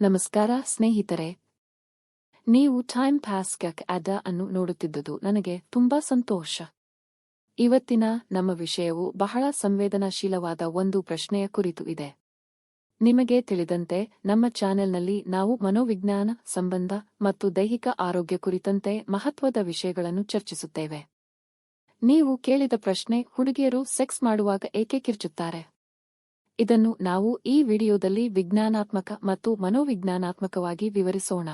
ನಮಸ್ಕಾರ, ಸ್ನೇಹಿತರೆ. ನೀವು ಟೈಮ್ ಪಾಸ್ ಕ್ಯಾಕ್ ಅದ ಅನ್ನು ನೋಡುತ್ತಿದ್ದುದು ನನಗೆ ತುಂಬಾ ಸಂತೋಷ. ಇವತ್ತಿನ ನಮ್ಮ ವಿಷಯವು ಬಹಳ ಸಂವೇದನಾಶೀಲವಾದ ಒಂದು ಪ್ರಶ್ನೆಯ ಕುರಿತು ಇದೆ. ನಿಮಗೆ ತಿಳಿದಂತೆ, ನಮ್ಮ ಚಾನೆಲ್ನಲ್ಲಿ ನಾವು ಮನೋವಿಜ್ಞಾನ ಸಂಬಂಧ ಮತ್ತು ದೈಹಿಕ ಆರೋಗ್ಯ ಕುರಿತಂತೆ ಮಹತ್ವದ ವಿಷಯಗಳನ್ನು ಚರ್ಚಿಸುತ್ತೇವೆ. ನೀವು ಕೇಳಿದ ಪ್ರಶ್ನೆ ಹುಡುಗಿಯರು ಸೆಕ್ಸ್ ಮಾಡುವಾಗ ಏಕೆ ಕಿರ್ಚುತ್ತಾರೆ? ಇದನ್ನು ನಾವು ಈ ವಿಡಿಯೋದಲ್ಲಿ ವಿಜ್ಞಾನಾತ್ಮಕ ಮತ್ತು ಮನೋವಿಜ್ಞಾನಾತ್ಮಕವಾಗಿ ವಿವರಿಸೋಣ.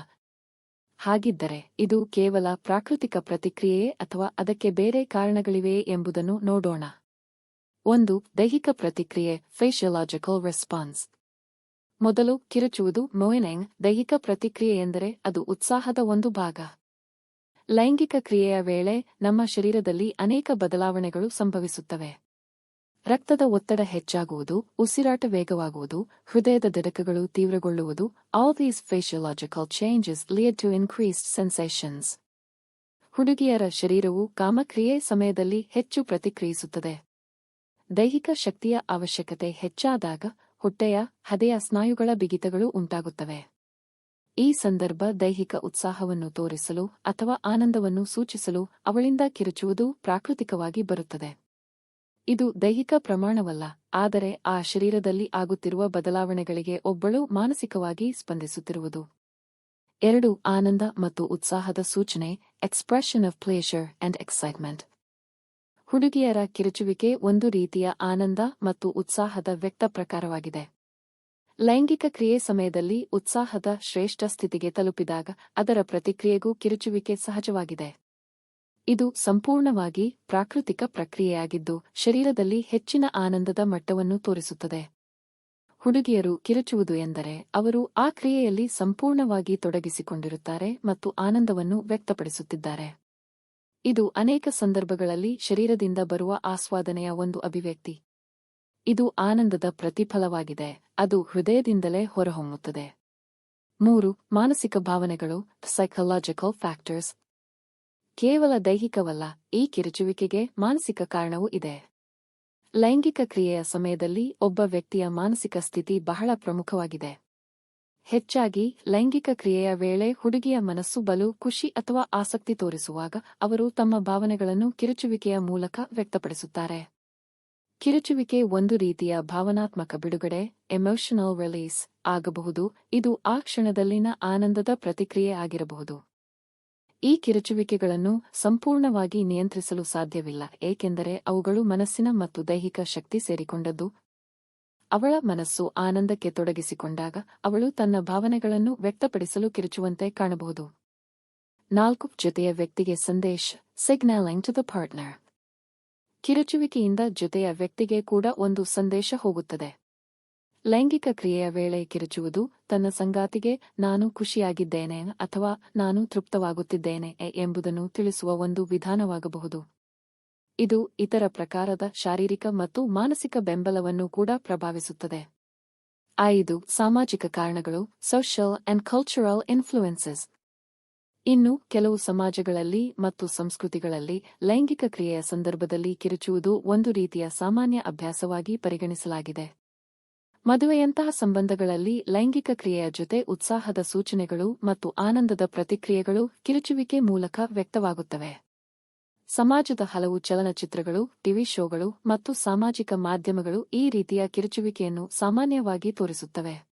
ಹಾಗಿದ್ದರೆ, ಇದು ಕೇವಲ ಪ್ರಾಕೃತಿಕ ಪ್ರತಿಕ್ರಿಯೆಯೇ ಅಥವಾ ಅದಕ್ಕೆ ಬೇರೆ ಕಾರಣಗಳಿವೆಯೇ ಎಂಬುದನ್ನು ನೋಡೋಣ. ಒಂದು, ದೈಹಿಕ ಪ್ರತಿಕ್ರಿಯೆ ಫೇಶಿಯಲಾಜಿಕಲ್ ರೆಸ್ಪಾನ್ಸ್ ಮೊದಲು ಕಿರುಚುವುದು ಮೊಯನೆಂಗ್ ದೈಹಿಕ ಪ್ರತಿಕ್ರಿಯೆ ಎಂದರೆ ಅದು ಉತ್ಸಾಹದ ಒಂದು ಭಾಗ. ಲೈಂಗಿಕ ಕ್ರಿಯೆಯ ವೇಳೆ ನಮ್ಮ ಶರೀರದಲ್ಲಿ ಅನೇಕ ಬದಲಾವಣೆಗಳು ಸಂಭವಿಸುತ್ತವೆ. ರಕ್ತದ ಒತ್ತಡ ಹೆಚ್ಚಾಗುವುದು, ಉಸಿರಾಟ ವೇಗವಾಗುವುದು, ಹೃದಯದ ದಡಕಗಳು ತೀವ್ರಗೊಳ್ಳುವುದು all these physiological changes lead to increased sensations ಹುಡುಗಿಯರ ಶರೀರವು ಕಾಮಕ್ರಿಯೆ ಸಮಯದಲ್ಲಿ ಹೆಚ್ಚು ಪ್ರತಿಕ್ರಿಯಿಸುತ್ತದೆ. ದೈಹಿಕ ಶಕ್ತಿಯ ಅವಶ್ಯಕತೆ ಹೆಚ್ಚಾದಾಗ ಹೊಟ್ಟೆಯ, ಹದೆಯ ಸ್ನಾಯುಗಳ ಬಿಗಿತಗಳು ಉಂಟಾಗುತ್ತವೆ. ಈ ಸಂದರ್ಭ ದೈಹಿಕ ಉತ್ಸಾಹವನ್ನು ತೋರಿಸಲು ಅಥವಾ ಆನಂದವನ್ನು ಸೂಚಿಸಲು ಅವಳಿಂದ ಕಿರುಚುವುದು ಪ್ರಾಕೃತಿಕವಾಗಿ ಬರುತ್ತದೆ. ಇದು ದೈಹಿಕ ಪ್ರಮಾಣವಲ್ಲ, ಆದರೆ ಆ ಶರೀರದಲ್ಲಿ ಆಗುತ್ತಿರುವ ಬದಲಾವಣೆಗಳಿಗೆ ಒಬ್ಬಳು ಮಾನಸಿಕವಾಗಿ ಸ್ಪಂದಿಸುತ್ತಿರುವುದು. ಎರಡು, ಆನಂದ ಮತ್ತು ಉತ್ಸಾಹದ ಸೂಚನೆ expression of pleasure and excitement ಹುಡುಗಿಯರ ಕಿರುಚುವಿಕೆ ಒಂದು ರೀತಿಯ ಆನಂದ ಮತ್ತು ಉತ್ಸಾಹದ ವ್ಯಕ್ತ ಪ್ರಕಾರವಾಗಿದೆ. ಲೈಂಗಿಕ ಕ್ರಿಯೆ ಸಮಯದಲ್ಲಿ ಉತ್ಸಾಹದ ಶ್ರೇಷ್ಠ ಸ್ಥಿತಿಗೆ ತಲುಪಿದಾಗ ಅದರ ಪ್ರತಿಕ್ರಿಯೆಗೂ ಕಿರುಚುವಿಕೆ ಸಹಜವಾಗಿದೆ. ಇದು ಸಂಪೂರ್ಣವಾಗಿ ಪ್ರಾಕೃತಿಕ ಪ್ರಕ್ರಿಯೆಯಾಗಿದ್ದು ಶರೀರದಲ್ಲಿ ಹೆಚ್ಚಿನ ಆನಂದದ ಮಟ್ಟವನ್ನು ತೋರಿಸುತ್ತದೆ. ಹುಡುಗಿಯರು ಕಿರುಚುವುದು ಎಂದರೆ ಅವರು ಆ ಕ್ರಿಯೆಯಲ್ಲಿ ಸಂಪೂರ್ಣವಾಗಿ ತೊಡಗಿಸಿಕೊಂಡಿರುತ್ತಾರೆ ಮತ್ತು ಆನಂದವನ್ನು ವ್ಯಕ್ತಪಡಿಸುತ್ತಿದ್ದಾರೆ. ಇದು ಅನೇಕ ಸಂದರ್ಭಗಳಲ್ಲಿ ಶರೀರದಿಂದ ಬರುವ ಆಸ್ವಾದನೆಯ ಒಂದು ಅಭಿವ್ಯಕ್ತಿ. ಇದು ಆನಂದದ ಪ್ರತಿಫಲವಾಗಿದೆ, ಅದು ಹೃದಯದಿಂದಲೇ ಹೊರಹೊಮ್ಮುತ್ತದೆ. ಮೂರು, ಮಾನಸಿಕ ಭಾವನೆಗಳು ಸೈಕಲಾಜಿಕಲ್ ಫ್ಯಾಕ್ಟರ್ಸ್ ಕೇವಲ ದೈಹಿಕವಲ್ಲ, ಈ ಕಿರುಚುವಿಕೆಗೆ ಮಾನಸಿಕ ಕಾರಣವೂ ಇದೆ. ಲೈಂಗಿಕ ಕ್ರಿಯೆಯ ಸಮಯದಲ್ಲಿ ಒಬ್ಬ ವ್ಯಕ್ತಿಯ ಮಾನಸಿಕ ಸ್ಥಿತಿ ಬಹಳ ಪ್ರಮುಖವಾಗಿದೆ. ಹೆಚ್ಚಾಗಿ, ಲೈಂಗಿಕ ಕ್ರಿಯೆಯ ವೇಳೆ ಹುಡುಗಿಯ ಮನಸ್ಸು ಬಲು, ಖುಷಿ ಅಥವಾ ಆಸಕ್ತಿ ತೋರಿಸುವಾಗ ಅವರು ತಮ್ಮ ಭಾವನೆಗಳನ್ನು ಕಿರುಚುವಿಕೆಯ ಮೂಲಕ ವ್ಯಕ್ತಪಡಿಸುತ್ತಾರೆ. ಕಿರುಚುವಿಕೆ ಒಂದು ರೀತಿಯ ಭಾವನಾತ್ಮಕ ಬಿಡುಗಡೆ ಎಮೋಷನಲ್ ರಿಲೀಸ್ ಆಗಬಹುದು, ಇದು ಆ ಕ್ಷಣದಲ್ಲಿನ ಆನಂದದ ಪ್ರತಿಕ್ರಿಯೆ ಆಗಿರಬಹುದು. ಈ ಕಿರುಚುವಿಕೆಗಳನ್ನು ಸಂಪೂರ್ಣವಾಗಿ ನಿಯಂತ್ರಿಸಲು ಸಾಧ್ಯವಿಲ್ಲ, ಏಕೆಂದರೆ ಅವುಗಳು ಮನಸ್ಸಿನ ಮತ್ತು ದೈಹಿಕ ಶಕ್ತಿ ಸೇರಿಕೊಂಡದ್ದು. ಅವಳ ಮನಸ್ಸು ಆನಂದಕ್ಕೆ ತೊಡಗಿಸಿಕೊಂಡಾಗ ಅವಳು ತನ್ನ ಭಾವನೆಗಳನ್ನು ವ್ಯಕ್ತಪಡಿಸಲು ಕಿರುಚುವಂತೆ ಕಾಣಬಹುದು. ನಾಲ್ಕು, ಜೊತೆಯ ವ್ಯಕ್ತಿಗೆ ಸಂದೇಶ ಸಿಗ್ನಲಿಂಗ್ ಟು ದ ಪಾರ್ಟ್ನರ್ ಕಿರುಚುವಿಕೆಯಿಂದ ಜೊತೆಯ ವ್ಯಕ್ತಿಗೆ ಕೂಡ ಒಂದು ಸಂದೇಶ ಹೋಗುತ್ತದೆ. ಲೈಂಗಿಕ ಕ್ರಿಯೆಯ ವೇಳೆ ಕಿರುಚುವುದು, ತನ್ನ ಸಂಗಾತಿಗೆ ನಾನು ಖುಷಿಯಾಗಿದ್ದೇನೆ ಅಥವಾ ನಾನು ತೃಪ್ತವಾಗುತ್ತಿದ್ದೇನೆ ಎಂಬುದನ್ನು ತಿಳಿಸುವ ಒಂದು ವಿಧಾನವಾಗಬಹುದು. ಇದು ಇತರ ಪ್ರಕಾರದ ಶಾರೀರಿಕ ಮತ್ತು ಮಾನಸಿಕ ಬೆಂಬಲವನ್ನು ಕೂಡ ಪ್ರಭಾವಿಸುತ್ತದೆ. ಐದು, ಸಾಮಾಜಿಕ ಕಾರಣಗಳು ಸೋಷಲ್ ಅಂಡ್ ಕಲ್ಚರಲ್ ಇನ್ಫ್ಲೂಯೆನ್ಸಸ್ ಇನ್ನು ಕೆಲವು ಸಮಾಜಗಳಲ್ಲಿ ಮತ್ತು ಸಂಸ್ಕೃತಿಗಳಲ್ಲಿ ಲೈಂಗಿಕ ಕ್ರಿಯೆಯ ಸಂದರ್ಭದಲ್ಲಿ ಕಿರುಚುವುದು ಒಂದು ರೀತಿಯ ಸಾಮಾನ್ಯ ಅಭ್ಯಾಸವಾಗಿ ಪರಿಗಣಿಸಲಾಗಿದೆ. ಮದುವೆಯಂತಹ ಸಂಬಂಧಗಳಲ್ಲಿ ಲೈಂಗಿಕ ಕ್ರಿಯೆಯ ಜೊತೆ ಉತ್ಸಾಹದ ಸೂಚನೆಗಳು ಮತ್ತು ಆನಂದದ ಪ್ರತಿಕ್ರಿಯೆಗಳು ಕಿರುಚುವಿಕೆ ಮೂಲಕ ವ್ಯಕ್ತವಾಗುತ್ತವೆ. ಸಮಾಜದ ಹಲವು ಚಲನಚಿತ್ರಗಳು, ಟಿವಿ ಶೋಗಳು ಮತ್ತು ಸಾಮಾಜಿಕ ಮಾಧ್ಯಮಗಳು ಈ ರೀತಿಯ ಕಿರುಚುವಿಕೆಯನ್ನು ಸಾಮಾನ್ಯವಾಗಿ ತೋರಿಸುತ್ತವೆ.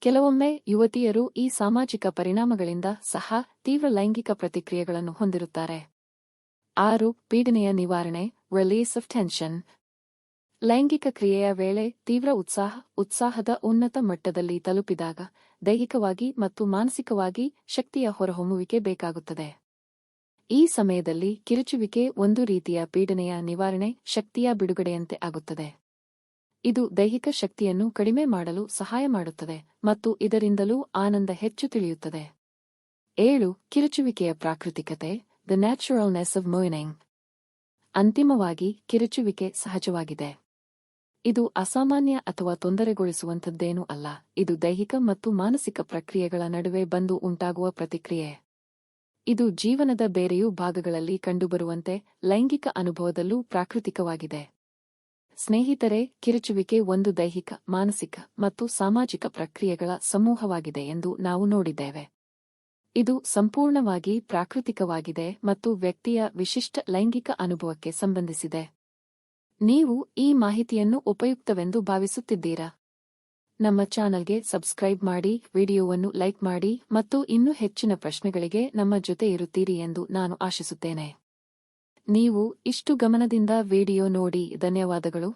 ಕೆಲವೊಮ್ಮೆ ಯುವತಿಯರು ಈ ಸಾಮಾಜಿಕ ಪರಿಣಾಮಗಳಿಂದ ಸಹ ತೀವ್ರ ಲೈಂಗಿಕ ಪ್ರತಿಕ್ರಿಯೆಗಳನ್ನು ಹೊಂದಿರುತ್ತಾರೆ. ಆರು, ಪೀಡನೆಯ ನಿವಾರಣೆ ರಿಲೀಸ್ ಆಫ್ ಟೆನ್ಷನ್ ಲೈಂಗಿಕ ಕ್ರಿಯೆಯ ವೇಳೆ ತೀವ್ರ ಉತ್ಸಾಹ, ಉತ್ಸಾಹದ ಉನ್ನತ ಮಟ್ಟದಲ್ಲಿ ತಲುಪಿದಾಗ ದೈಹಿಕವಾಗಿ ಮತ್ತು ಮಾನಸಿಕವಾಗಿ ಶಕ್ತಿಯ ಹೊರಹೊಮ್ಮುವಿಕೆ ಬೇಕಾಗುತ್ತದೆ. ಈ ಸಮಯದಲ್ಲಿ ಕಿರುಚುವಿಕೆ ಒಂದು ರೀತಿಯ ಪೀಡನೆಯ ನಿವಾರಣೆ ಶಕ್ತಿಯ ಬಿಡುಗಡೆಯಂತೆ ಆಗುತ್ತದೆ. ಇದು ದೈಹಿಕ ಶಕ್ತಿಯನ್ನು ಕಡಿಮೆ ಮಾಡಲು ಸಹಾಯ ಮಾಡುತ್ತದೆ ಮತ್ತು ಇದರಿಂದಲೂ ಆನಂದ ಹೆಚ್ಚು ತಿಳಿಯುತ್ತದೆ. ಏಳು, ಕಿರುಚುವಿಕೆಯ ಪ್ರಾಕೃತಿಕತೆ ದ ನ್ಯಾಚುರಲ್ನೆಸ್ ಆಫ್ ಮೋಯಿನೈಂಗ್ ಅಂತಿಮವಾಗಿ ಕಿರುಚುವಿಕೆ ಸಹಜವಾಗಿದೆ. ಇದು ಅಸಾಮಾನ್ಯ ಅಥವಾ ತೊಂದರೆಗೊಳಿಸುವಂಥದ್ದೇನೂ ಅಲ್ಲ. ಇದು ದೈಹಿಕ ಮತ್ತು ಮಾನಸಿಕ ಪ್ರಕ್ರಿಯೆಗಳ ನಡುವೆ ಬಂದು ಉಂಟಾಗುವ ಪ್ರತಿಕ್ರಿಯೆ. ಇದು ಜೀವನದ ಬೇರೆಯೂ ಭಾಗಗಳಲ್ಲಿ ಕಂಡುಬರುವಂತೆ ಲೈಂಗಿಕ ಅನುಭವದಲ್ಲೂ ಪ್ರಾಕೃತಿಕವಾಗಿದೆ. ಸ್ನೇಹಿತರೆ, ಕಿರುಚುವಿಕೆ ಒಂದು ದೈಹಿಕ, ಮಾನಸಿಕ ಮತ್ತು ಸಾಮಾಜಿಕ ಪ್ರಕ್ರಿಯೆಗಳ ಸಮೂಹವಾಗಿದೆ ಎಂದು ನಾವು ನೋಡಿದ್ದೇವೆ. ಇದು ಸಂಪೂರ್ಣವಾಗಿ ಪ್ರಾಕೃತಿಕವಾಗಿದೆ ಮತ್ತು ವ್ಯಕ್ತಿಯ ವಿಶಿಷ್ಟ ಲೈಂಗಿಕ ಅನುಭವಕ್ಕೆ ಸಂಬಂಧಿಸಿದೆ. ನೀವು ಈ ಮಾಹಿತಿಯನ್ನು ಉಪಯುಕ್ತವೆಂದು ಭಾವಿಸುತ್ತಿದ್ದೀರಾ? ನಮ್ಮ ಚಾನಲ್ಗೆ ಸಬ್ಸ್ಕ್ರೈಬ್ ಮಾಡಿ, ವಿಡಿಯೋವನ್ನು ಲೈಕ್ ಮಾಡಿ ಮತ್ತು ಇನ್ನೂ ಹೆಚ್ಚಿನ ಪ್ರಶ್ನೆಗಳಿಗೆ ನಮ್ಮ ಜೊತೆ ಇರುತ್ತೀರಿ ಎಂದು ನಾನು ಆಶಿಸುತ್ತೇನೆ. ನೀವು ಇಷ್ಟು ಗಮನದಿಂದ ವಿಡಿಯೋ ನೋಡಿ, ಧನ್ಯವಾದಗಳು.